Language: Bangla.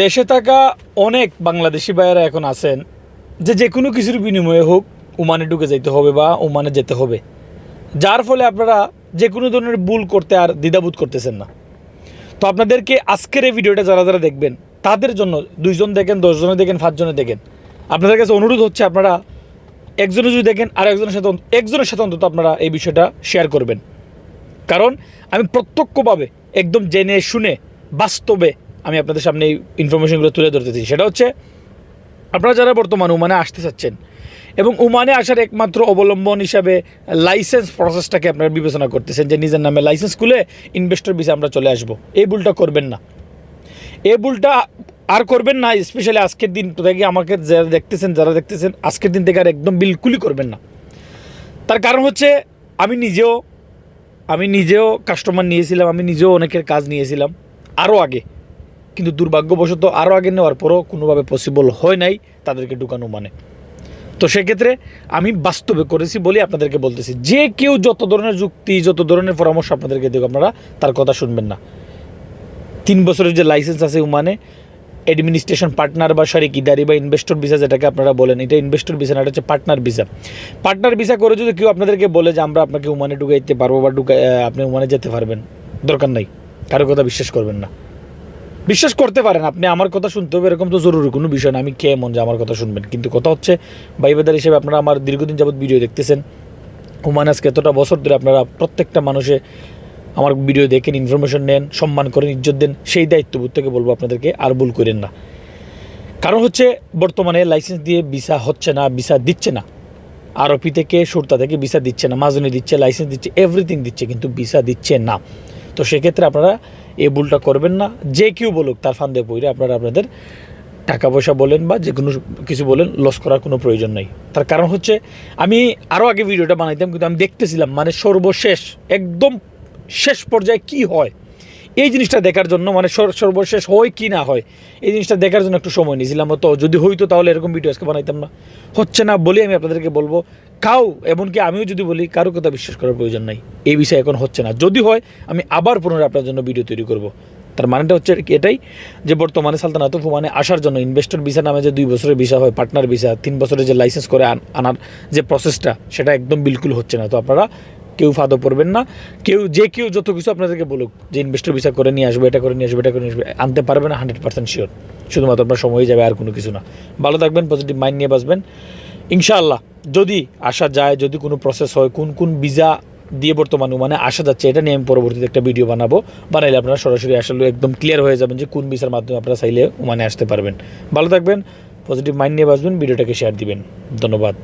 দেশে থাকা অনেক বাংলাদেশি ভাইয়েরা এখন আছেন যে যে কোনো কিছুর বিনিময়ে হোক ওমানে ঢুকে যেতে হবে বা ওমানে যেতে হবে। যার ফলে আপনারা যে কোনো ধরনের ভুল করতে আর দ্বিধাবোধ করতেছেন না। তো আপনাদেরকে আজকের এই ভিডিওটা যারা যারা দেখবেন, তাদের জন্য দুইজন দেখেন, দশজনে দেখেন, পাঁচজনে দেখেন। আপনাদের কাছে অনুরোধ হচ্ছে আপনারা একজনে যদি দেখেন আর একজনের সাথে একজনের সাথে অন্তত আপনারা এই বিষয়টা শেয়ার করবেন। কারণ আমি প্রত্যক্ষভাবে একদম জেনে শুনে, বাস্তবে আমি আপনাদের সামনে এই ইনফরমেশনগুলো তুলে ধরতেছি সেটা হচ্ছে, আপনারা যারা বর্তমানে ওমানে আসতে চাচ্ছেন এবং ওমানে আসার একমাত্র অবলম্বন হিসাবে লাইসেন্স প্রসেসটাকে আপনারা বিবেচনা করতেছেন যে নিজের নামে লাইসেন্স খুলে ইনভেস্টর বিষয়ে আমরা চলে আসব। এই ভুলটা করবেন না। এই ভুলটা আর করবেন না স্পেশালি আজকের দিন থেকে আমাকে যারা দেখতেছেন যারা দেখতেছেন, আজকের দিন থেকে আর একদম বিলকুলই করবেন না। তার কারণ হচ্ছে, আমি নিজেও আমি নিজেও কাস্টমার নিয়েছিলাম, আমি নিজেও অনেকের কাজ নিয়েছিলাম, আরও আগে। কিন্তু দুর্ভাগ্যবশত আরও আগে নেওয়ার পরও কোনোভাবে পসিবল হয় নাই, তাদেরকে ঢুকানো মানে। তো সেক্ষেত্রে আমি বাস্তবে করেছি বলে আপনাদেরকে বলতেছি, যে কেউ যত ধরনের যুক্তি, যত ধরনের পরামর্শ আপনাদেরকে দেব আপনারা, তার কথা শুনবেন না। তিন বছরের যে লাইসেন্স আছে উমানে অ্যাডমিনিস্ট্রেশন পার্টনার বা শারিক ইদারি বা ইনভেস্টর ভিসা যেটাকে আপনারা বলেন, এটা ইনভেস্টর ভিসা না, এটা হচ্ছে পার্টনার ভিসা পার্টনার ভিসা করে যদি কেউ আপনাদেরকে বলে যে আমরা আপনাকে উমানে ঢুকাইতে পারব বা ঢুকা আপনি উমানে যেতে পারবেন, দরকার নাই, কারও কথা বিশ্বাস করবেন না। বিশ্বাস করতে পারেন, আপনি আমার কথা শুনতে হবে, এরকম তো জরুরি কোনো বিষয় না। আমি কে মন যে আমার কথা শুনবেন। কিন্তু কথা হচ্ছে ভাইবাদার হিসেবে আপনারা আমার দীর্ঘদিন যাবত ভিডিও দেখতেছেন। হুমান আজকে এতটা বছর ধরে আপনারা প্রত্যেকটা মানুষে আমার ভিডিও দেখেন ইনফরমেশন নেন, সম্মান করেন, ইজ্জত দেন, সেই দায়িত্ববোধ থেকে বলব আপনাদেরকে, আর ভুল করেন না। কারণ হচ্ছে, বর্তমানে লাইসেন্স দিয়ে ভিসা হচ্ছে না ভিসা দিচ্ছে না। আরপি থেকে, সুরতা থেকে ভিসা দিচ্ছে না, মাজনি দিচ্ছে লাইসেন্স দিচ্ছে এভরিথিং দিচ্ছে, কিন্তু ভিসা দিচ্ছে না। তো সেক্ষেত্রে আপনারা এই ভুলটা করবেন না। যে কেউ বলুক, তার ফান্দে পড়ে আপনারা আপনাদের টাকা পয়সা বলেন বা যে কোনো কিছু বলেন লস করার কোনো প্রয়োজন নেই। তার কারণ হচ্ছে, আমি আরও আগে ভিডিওটা বানাইতাম, কিন্তু আমি দেখতেছিলাম মানে সর্বশেষ, একদম শেষ পর্যায়ে কি হয় এই জিনিসটা দেখার জন্য মানে সর্বশেষ হয় কি না হয়, এই জিনিসটা দেখার জন্য একটু সময় নিয়েছিলাম। তো যদি হইতো তাহলে এরকম ভিডিও আজকে বানাইতাম না। হচ্ছে না বলে আমি আপনাদেরকে বলব, কাউ, এমনকি আমিও যদি বলি, কারও কথা বিশ্বাস করার প্রয়োজন নাই। এই বিষয়ে এখন হচ্ছে না। যদি হয়, আমি আবার পুনরায় আপনার জন্য ভিডিও তৈরি করব। তার মানেটা হচ্ছে এটাই, যে বর্তমানে সালতানাত ফুমানে আসার জন্য ইনভেস্টর ভিসা নামে যে দুই বছরের ভিসা হয় পার্টনার ভিসা তিন বছরের যে লাইসেন্স করে আনার যে প্রসেসটা সেটা একদম বিলকুল হচ্ছে না। তো আপনারা কেউ ফাদো পড়বেন না। কেউ, যে কেউ যত কিছু আপনাদেরকে বলুক, যে ইনভেস্টর ভিসা করে নিয়ে আসবে, এটা করে নিয়ে আসবে, এটা করে নিয়ে আসবে, আনতে পারবে না হান্ড্রেড পার্সেন্ট শিওর শুধুমাত্র আপনার সময় যাবে আর কোনো কিছু না। ভালো থাকবেন পজিটিভ মাইন্ড নিয়ে বাসবেন ইনশাআল্লাহ, যদি আসা যায়, যদি কোনো প্রসেস হয়, কোন কোন ভিসা দিয়ে বর্তমানে মানে আসা যাচ্ছে, এটা নিয়ে আমি পরবর্তীতে একটা ভিডিও বানাবো। বানাইলে আপনারা সরাসরি আসলে একদম ক্লিয়ার হয়ে যাবেন যে কোন ভিসার মাধ্যমে আপনারা চাইলে মানে আসতে পারবেন। ভালো থাকবেন পজিটিভ মাইন্ড নিয়ে বাসবেন ভিডিওটাকে শেয়ার দিবেন। ধন্যবাদ।